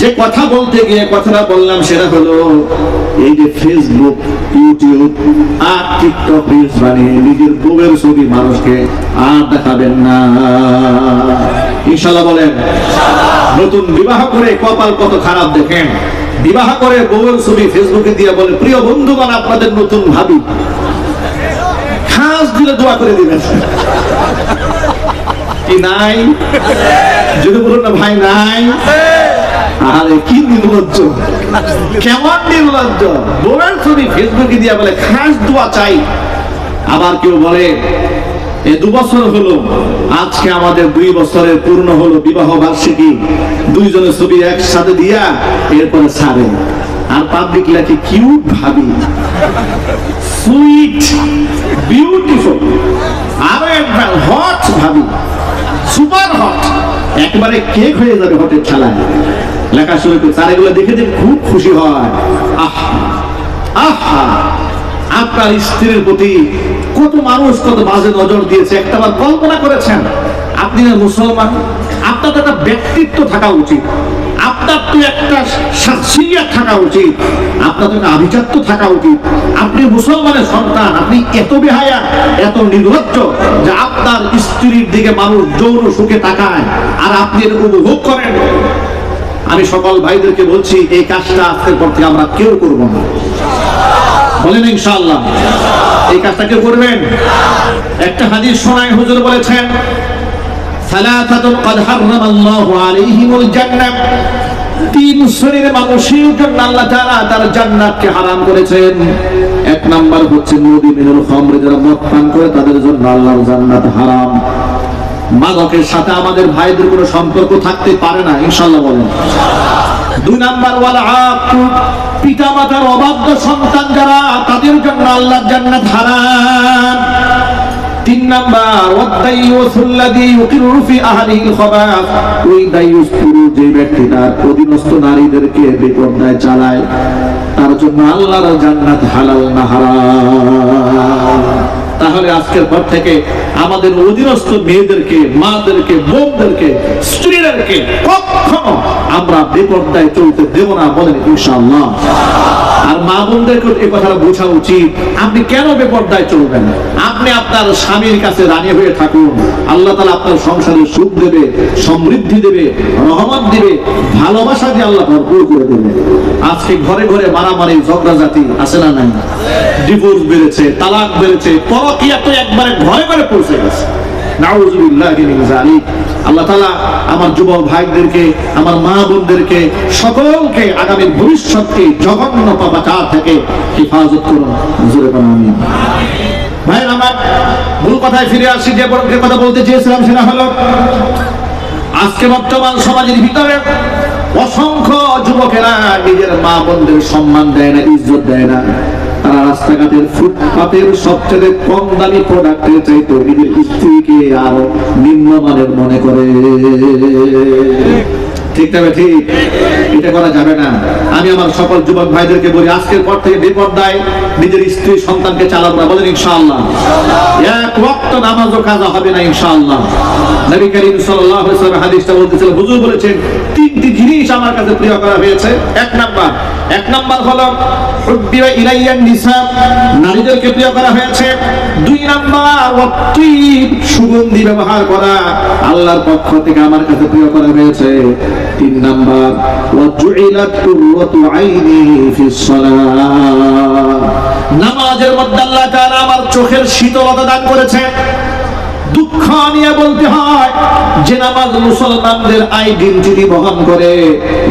যে কথা বলতে গিয়ে কথাটা বললাম সেটা হলো, এই যে ফেসবুক ইউটিউব আর টিকটক রিলস বানিয়ে নিজের বউয়ের ছবি মানুষকে আর দেখাবেন না। ইনশাল্লাহ বলেন, নতুন বিবাহ করে কপাল কত খারাপ দেখেন। বিবাহ করে বউয়ের ছবি ফেসবুকে দিয়ে বলে, প্রিয় বন্ধুগণ আপনাদের নতুন ভাবি। খাস দিলে দোয়া করে দিবেন। কি নাই? যদি বলুন না, ভাই, নাই। আরে কি নির্লজ্জ কেমন নির্লজ্জ বউয়ের ছবি ফেসবুকে দিয়ে বলে খাস দোয়া চাই। আবার কেউ বলে এ দু বছর হলো আজকে আমাদের দুই বছরের পূর্ণ হলো বিবাহ বার্ষিকী। দুইজনের ছবি একসাথে দিয়া এরপরে ছাড়ে। আর পাবলিক লেখে কিউট ভাবি। সুইট বিউটিফুল আরও একবার হট ভাবি। সুপার হট একবারে কেক হয়ে যাবে হটের ছালায় লেখা শুরু করে তার এগুলো দেখে দেখে খুব খুশি হয়। আহা আহা, আপনার স্ত্রীর প্রতি কত মানুষ কত বাজে নজর দিয়েছে, একটা বার কল্পনা করেছেন? আপনি মুসলমান, আপনার একটা ব্যক্তিত্ব থাকা উচিত। আপনার তো একটা শাসিয়া থাকা উচিত। আপনার তো আভিজাত্য থাকা উচিত। আপনি মুসলমানের সন্তান, আপনি এত বেহায়া, এত নির্লজ্জ যে আপনার স্ত্রীর দিকে মানুষ যৌন সুখে তাকায় আর আপনি উপভোগ করেন। আমি সকল ভাইদেরকে বলছি, এই কাজটা আজকের পর থেকে আমরা কেউ করব না। বলেন ইনশাআল্লাহ। এই কাজটা কেউ করবেন? একটা হাদিস শোনায় হুজুর বলেছেন সালাতাতুন কদ হারামাল্লাহু আলাইহিমুল জান্নাহ। তিন শ্রেণির মানুষের জন্য আল্লাহ তাআলা তার জান্নাতকে হারাম করেছেন। এক নাম্বার হচ্ছে মুদি মিনুল খামরে যারা মদ পান করে, তাদের জন্য আল্লাহর জান্নাত হারাম। মাদকের সাথে আমাদের ভাইদের কোনো সম্পর্ক থাকতে পারে না, ইনশাআল্লাহ বলেন। দুই নাম্বার ওয়ালা পিতা মাতার অবাধ্য সন্তান যারা, তাদের জন্য আল্লাহর জান্নাত হারাম। তিন নাম্বার ওয়াদাইয়ুসুল্লাযী ইউকিরু ফি আহলিহিল খাবাস। ওই দাইয়ুস যে ব্যক্তি তার অধীনস্থ নারীদেরকে চালায় তার জন্য আল্লাহর জান্নাত হালাল না হারাম। তাহলে আজকের পর থেকে আমাদের অধীনস্থ মেয়েদেরকে, মাদেরকে, বোনদেরকে, স্ত্রীদেরকে কখনো আমরা বেপর্দায় চলতে দেব না বলেন ইনশাআল্লাহ। আর মা বোনদেরকে এই কথাটা বোঝা উচিত। আপনি কেন বেপর্দায় চলবেন? আপনি আপনার স্বামীর কাছে রানী হয়ে থাকুন। আল্লাহ তালা আপনার সংসারে সুখ দেবে, সমৃদ্ধি দেবে, রহমত দিবে, ভালোবাসা দিয়ে আল্লাহ ভরপুর করে দেবে। আজকে ঘরে ঘরে মারামারি ঝগড়া জাতি আছে না নাই? ডিভোর্স বেড়েছে, তালাক বেড়েছে, পরকিয়া তো একবারে ঘরে ঘরে পৌঁছে গেছে। আল্লাহ তাআলা আমার ভাইদেরকে, আমার মা বোনদেরকে সকলকে ভবিষ্যৎকে জঘন্য পাপাচার থেকে হেফাজত করুন। ভাই, আমার কথায় ফিরে আসি যে কথা বলতে চেয়েছিলাম সেটা হলো, আজকে বর্তমান সমাজের ভিতরে অসংখ্য যুবকেরা নিজের মা বোনদের সম্মান দেয় না, ইজ্জত দেয় না। তারা রাস্তাঘাটের ফুটপাতের সবচেয়ে কম দামি প্রোডাক্টের চাইতে নিজের স্ত্রীকে নিম্নমানের মনে করে। ঠিক তবে ঠিক, এটা করা যাবে না। আমি আমার সকল যুবক ভাইদেরকে বলি, আজকের পর থেকে বিপর্দায় নিজের স্ত্রী সন্তানকে চালাবো না। বলেন ইনশাআল্লাহ। এক ওয়াক্ত নামাজও কাজা হবে না ইনশাআল্লাহ। নবী করিম সাল্লাল্লাহু আলাইহি ওয়াসাল্লাম হাদিসটা বলতেছিলেন, হুজুর বলেছেন, তিনটি জিনিস আমার কাছে প্রিয় করা হয়েছে। এক নাম্বার এক নাম্বার হলো হুব্বিবা ইলাইয়ান নিসা নারীদেরকে প্রিয় করা হয়েছে। দুই নাম্বার, ওয়াত্তিব সুগন্ধি ব্যবহার করা। আল্লাহর পক্ষ থেকে আমার কাছে প্রিয় করা হয়েছে। তিন নাম্বার, ওয়াজুইলাত কুররাতু আইনি ফিস সালাহ নামাজের মধ্যে আল্লাহ তাআলা আমার চোখের শীতলতা দান করেছে। দুঃখ নিয়ে বলতে হয়, যে নামাজ মুসলমানদের আইডেন্টিটি বহন করে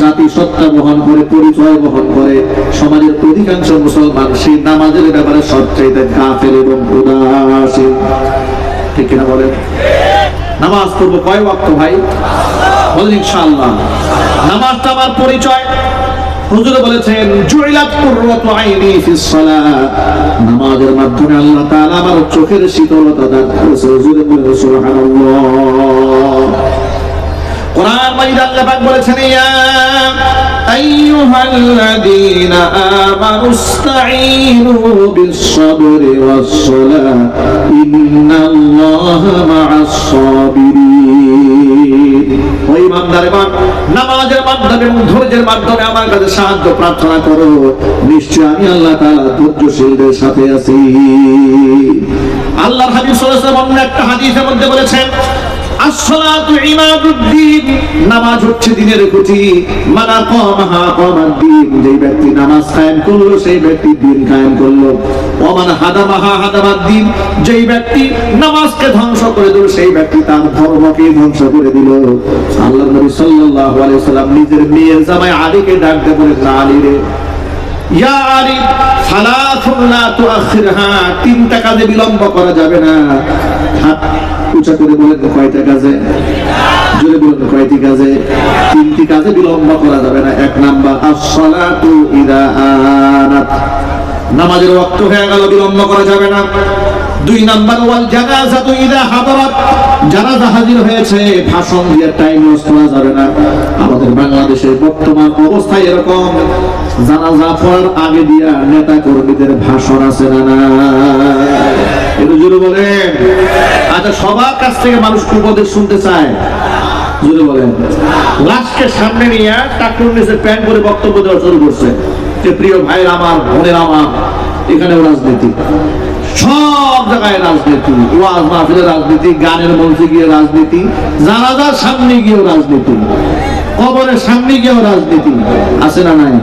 জাতিসত্তা বহন করে, পরিচয় বহন করে, সমাজের অধিকাংশ মুসলমান সেই নামাজের ব্যাপারে সবচাইতে গাফেল এবং উদাসীন। ঠিক কিনা বলেন? নামাজ পড়ব কয় ভাই? বলেন ইনশাআল্লাহ। নামাজটা আমার পরিচয়। হুজুর বলেছেন জুইলাত কুররাতু আইনি ফিস সালাহ। নামাজের মাধ্যমে আল্লাহ তাআলা আমার চোখের শীতলতা দান করেছে হুজুর বলেন সুবহানাল্লাহ। কোরআন মাজিদ আল্লাহ পাক বলেছেন, ইয়া আইয়ুহাল্লাযীনা আমানু বিস-সাবরি ওয়াস-সালাহ। ইন্নাল্লাহা মা'আস-সাবিরিন। ওই ইমানদারগণ নামাজের মাধ্যমে ধৈর্যের মাধ্যমে আমার কাছে সাহায্য, প্রার্থনা করো। নিশ্চয় আমি আল্লাহ তাআলা ধৈর্যশীলদের সাথে আছি। আল্লাহর হাবিব সাল্লাল্লাহু আলাইহি একটা হাদিসের মধ্যে বলেছেন যেই নামাজকে ধ্বংস করে দিল, সেই ব্যক্তি তার ধ্বংস করে দিল। নিজের মেয়ের জামাই আলীকে ডাকতে বলেন রে তিনটা কাজে বিলম্ব করা যাবে না। করে কাজে? জোরে কাজে? তিনটি কাজে বিলম্ব করা যাবে না। এক নামাজের ওয়াক্ত হয়ে গেল, বিলম্ব করা যাবে না। দুই নাম্বার ওয়াল জানাজাতু ইদা হাদারাত। জানাজা হাজির হয়েছে, ভাষণ দিয়ে টাইম করা যাবে না। আমাদের বাংলাদেশের বর্তমান অবস্থা এরকম। জানাজা পড়ার আগে দিয়া নেতা কর্মীদের ভাষণ আছে না না একটু জোরে বলেন। আচ্ছা সবার কাছ থেকে মানুষ উপদেশ শুনতে চায়? জোরে বলেন। লাশকে সামনে নিয়ে টাকুর নিচে প্যান্ট করে বক্তব্য দেওয়া শুরু করছে। যে প্রিয় ভাইয়ের আমার, বোনের আমার, এখানেও রাজনীতি। সব জায়গায় রাজনীতি। ওয়াজ মাহফিলের রাজনীতি, গানের মঞ্চে গিয়ে রাজনীতি, জানাজার সামনে গিয়েও রাজনীতি, কবরের সামনে গিয়েও রাজনীতি। আছে না নাই?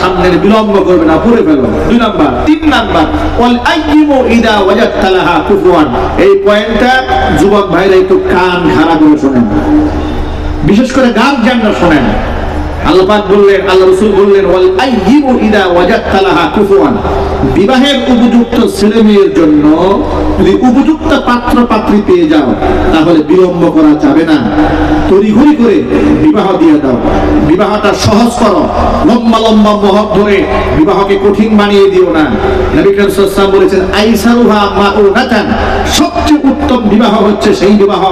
সামনে বিলম্ব করবে না, পড়ে ফেলো। দুই নাম্বার, তিন নাম্বার এই পয়েন্টটা যুবক ভাইরা একটু কান খাড়া করে শোনেন। বিশেষ করে গার্জিয়ানরা শোনেন আল্লাহ বললেন, আল্লাহ রাসূল বললেন, ওয়াল আইয়িমু ইদা ওয়াজাদতা লাহা কুফুয়ান। বিবাহের উপযুক্ত ছেলে মেয়ের জন্য যদি উপযুক্ত পাত্র পাত্রী পেয়ে যাও, তাহলে বিলম্ব করা যাবে না। তড়িঘড়ি করে বিবাহ দিয়ে দাও। বিবাহটা সহজ করো। লম্বা লম্বা মহক ধরে বিবাহকে কঠিন বানিয়ে দিও না। নবী করিম সাল্লাল্লাহু বলেছেন, আইসারুহা মাউনাতান। সবচেয়ে উত্তম বিবাহ হচ্ছে সেই বিবাহ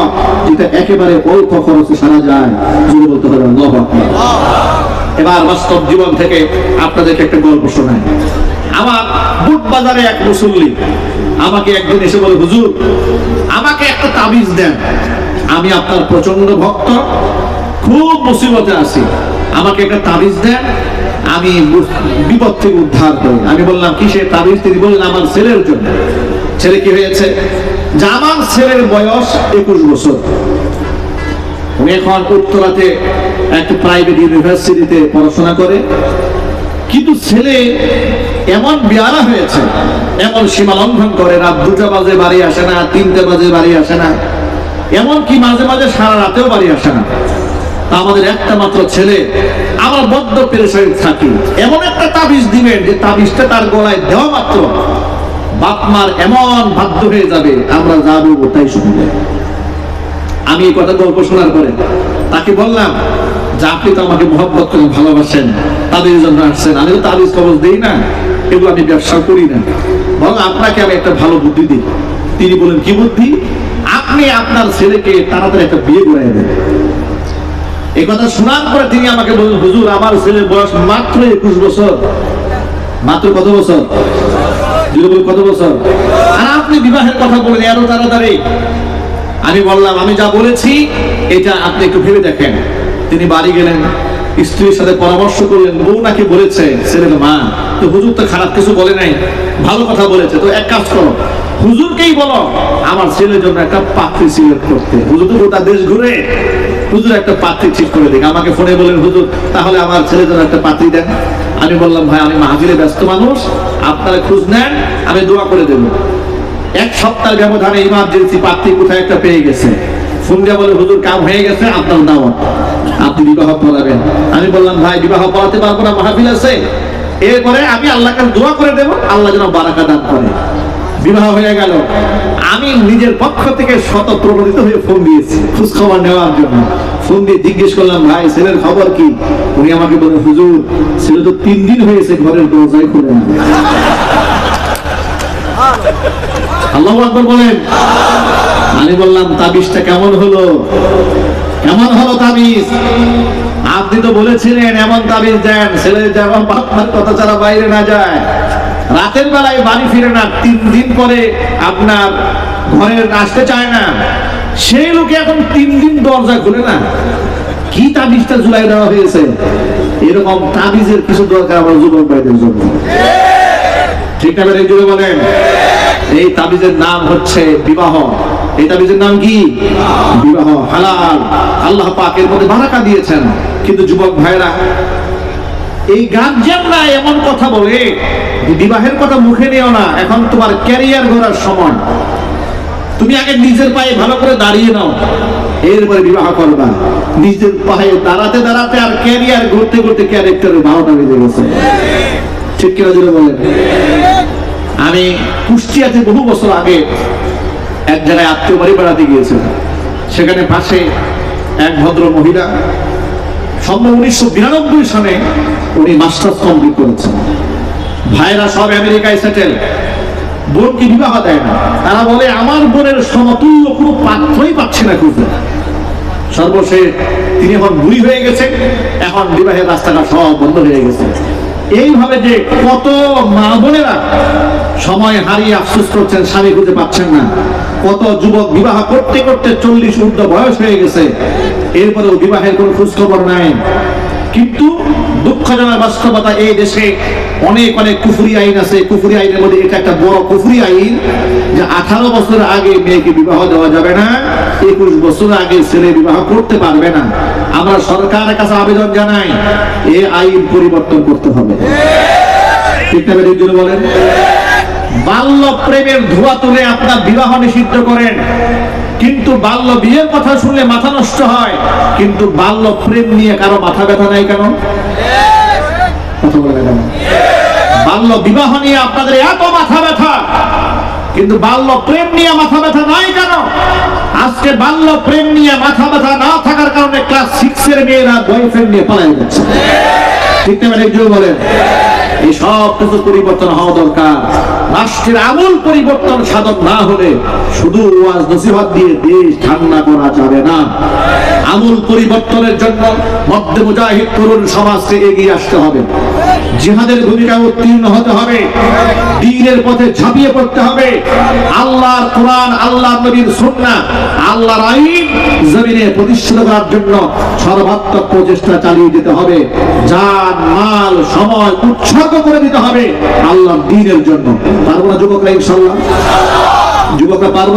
যেটা একেবারে অল্প খরচে সারা যায়। জোরে বলতে হবে, আল্লাহু আকবার। এবার বাস্তব জীবন থেকে আপনাদেরকে একটা গল্প শোনায় আমার বুট বাজারে এক মুসল্লি আমাকে একদিন এসে বলে, হুজুর, আমাকে একটা তাবিজ দেন। আমি আপনার প্রচণ্ড ভক্ত, খুব মুসিবতে আছি। আমাকে একটা তাবিজ দেন, আমি বিপদ থেকে উদ্ধার করি। আমি বললাম কি সে তাবিজ? তিনি বললেন, আমার ছেলের জন্য। ছেলে কি হয়েছে? যে আমার ছেলের বয়স একুশ বছর। উনি এখন উত্তরাতে একটা প্রাইভেট ইউনিভার্সিটিতে পড়াশোনা করে। কিন্তু ছেলে এমন বিয়ারা হয়েছে, এমন সীমা লঙ্ঘন করে, রাত দুটা বাজে বাড়ি আসে না, তিনটে বাজে বাড়ি আসে না এমন কি মাঝে মাঝে সারা রাতেও বাড়ি আসে না। আমাদের একটা মাত্র ছেলে আমার বদ্ধ পেরেশানি থাকি এমন একটা তাবিজ দিবেন যে তাবিজটা তার গলায় দেওয়া মাত্র। বাপ মার এমন বাধ্য হয়ে যাবে, আমরা যা বলব তাই শুনবে। আমি এই কথা গল্প শোনার পরে তাকে বললাম যে আপনি তো আমাকে মহব্বত করে ভালোবাসেন, তাদের জন্য আসছেন। আমি তো তাবিজ কবজ দিই না, এগুলো আমি ব্যবসা করি না। বরং আপনাকে আমি একটা ভালো বুদ্ধি দিই। তিনি বলেন, কি বুদ্ধি? আপনি আপনার ছেলেকে তাড়াতাড়ি একটা বিয়ে করে দেন। এই কথা শোনার পরে তিনি আমাকে বললেন হুজুর, আমার ছেলের বয়স মাত্র একুশ বছর। মাত্র কত বছর? কত বছর? আর আপনি বিবাহের কথা বলেন, এত তাড়াতাড়ি। আমি বললাম, আমি যা বলেছি, এটা আপনি একটু ভেবে দেখেন। তিনি বাড়ি গেলেন, স্ত্রীর সাথে পরামর্শ করলেন, বউ নাকি বলেছে, ছেলের মা, তো হুজুর তো খারাপ কিছু বলে নাই, ভালো কথা বলেছে, তো এক কাজ করো, হুজুরকেই বলো, আমার ছেলের জন্য একটা পাত্রী সিলেক্ট করতে। হুজুর তো গোটা দেশ ঘুরে, হুজুর একটা পাত্রী ঠিক করে দিন আমাকে ফোনে বলেন হুজুর, তাহলে আমার ছেলের জন্য একটা পাত্রী দেন। আমি বললাম, ভাই, আমি মাহফিলে ব্যস্ত মানুষ, আপনারা খোঁজ নেন, আমি দোয়া করে দেবো। এক সপ্তাহ ব্যবধানে ইমার্জেন্সি পাত্রী কোথায় একটা পেয়ে গেছে। ফোন দিয়ে বলে, হুজুর, কাম হয়ে গেছে, আপনার দাওয়াত। আপনি বিবাহ পড়াবেন। আমি বললাম, ভাই, বিবাহ পড়াতে পারব না, মাহফিল আছে। এরপরে আমি আল্লাহকে দোয়া করে দেবো, আল্লাহ যেন বারাকা দান করে। বিবাহ হয়ে গেল। আমি নিজের পক্ষ থেকে শত প্রবলিত হয়ে ফোন দিয়েছি খোঁজ খবর নেওয়ার জন্য। ফোন দিয়ে জিজ্ঞেস করলাম, ভাই, ছেলের খবর কি? উনি আমাকে বলে হুজুর, ছেলে তো তিন দিন হয়েছে ঘরের দরজায় খুলে আল্লাহ আকবর বলেন। আমি বললাম, তাবিজটা কেমন হলো? কেমন হলো তাবিজ। আপনি তো বলেছিলেন, এমন তাবিজ দেন, ছেলে যেমন বাপমার কথা ছাড়া বাইরে না যায়। রাতের বেলায় বাড়ি ফিরে না, তিন দিন পরে আপনার ঘরে আসতে চায় না। সেই লোকে এখন তিন দিন দরজা খুলে না। কি তাবিজটা জুলাই দেওয়া হয়েছে? এরকম তাবিজের কিছু দরকার আমার যুবক ভাইদের জন্য। ঠিক না বলেন? এই তাবিজের নাম হচ্ছে বিবাহ। এই তাবিজের নাম কি? বিবাহ হালাল। আল্লাহ পাকের মধ্যে বারাকা দিয়েছেন। কিন্তু যুবক ভাইরা এই গার্জিয়ানরা এমন কথা বলে বিবাহের কথা মুখে নিও না। এখন তোমার ক্যারিয়ার গড়ার সময়। তুমি আগে নিজের পায়ে ভালো করে দাঁড়িয়ে নাও। এরপরে বিবাহ করবা। নিজের পায়ে দাঁড়াতে দাঁড়াতে আর ক্যারিয়ার ঘুরতে ঘুরতে ক্যারেক্টারের বারোটা বেজে গেছে। ঠিক কিনা বলেন? আমি কুষ্টিয়াতে বহু বছর আগে এক জায়গায় আত্মীয় বাড়ি বেড়াতে গিয়েছিলাম সেখানে পাশে এক ভদ্র মহিলা সম্ভব উনিশশো বিরানব্বই সালে উনি মাস্টার্স কমপ্লিট করেছেন। ভাইরা সব আমেরিকায় সেটেল, বোনকে বিবাহ দেয় না। তারা বলে, আমার বোনের সমতুল্য কোনো পাত্রই পাচ্ছে না খুঁজে সর্বশেষ তিনি এখন বুড়ি হয়ে গেছে, এখন বিবাহের রাস্তাটা সব বন্ধ হয়ে গেছে। এইভাবে যে কত মা বোনেরা সময় হারিয়ে আফসোস করছেন, স্বামী খুঁজে পাচ্ছেন না। কত যুবক বিবাহ করতে করতে চল্লিশ ঊর্ধ্ব বয়স হয়ে গেছে। এরপরেও বিবাহের কোনো খোঁজ খবর নাই। কিন্তু দুঃখজনক বাস্তবতা এই দেশে অনেক অনেক কুফুরি আইন আছে। কুফুরি আইনের মধ্যে এটা একটা বড় কুফুরি আইন যে আঠারো বছর আগে মেয়েকে বিবাহ দেওয়া যাবে না, একুশ বছর আগে ছেলে বিবাহ করতে পারবে না। আমরা সরকারের কাছে আবেদন জানাই এই আইন পরিবর্তন করতে হবে। ঠিক না বলেন? বাল্য প্রেমের ধোয়া তুলে আপনার বিবাহ নিষিদ্ধ করেন। কিন্তু বাল্য বিয়ের কথা শুনলে মাথা নষ্ট হয়। কিন্তু বাল্য প্রেম নিয়ে কারও মাথা ব্যথা নাই কেন? বাল্য বিবাহ নিয়ে আপনাদের এত মাথা ব্যথা। কিন্তু বাল্য প্রেম নিয়ে মাথা ব্যথা নাই কেন? আজকে বাল্য প্রেম নিয়ে মাথা ব্যথা না থাকার কারণে ক্লাস সিক্স এর মেয়েরা বয়ফ্রেন্ড নিয়ে পালাই যাচ্ছে। ঠিক না বলেন। এই সব কিছু পরিবর্তন হওয়া দরকার। রাষ্ট্রের আমূল পরিবর্তন সাধন না হলে শুধু ওয়াজ নসিহত দিয়ে দেশ ঠান্ডা করা যাবে না। আমূল পরিবর্তনের জন্য মুজাহিদ তরুণ সমাজকে এগিয়ে আসতে হবে। জিহাদের ভূমিকা উত্তীর্ণ হতে হবে। দিনের পথে ঝাঁপিয়ে পড়তে হবে। আল্লাহর কোরআন আল্লাহ নবীর সুন্নাহ, আল্লাহর আইন জমিনে প্রতিষ্ঠিত করার জন্য সর্বাত্মক প্রচেষ্টা চালিয়ে যেতে হবে। জান মাল, সময় উৎসর্গ করে দিতে হবে। আল্লাহ দিনের জন্য। পারব না যুবকরা ইনশাল্লাহ? যুবকরা পারব?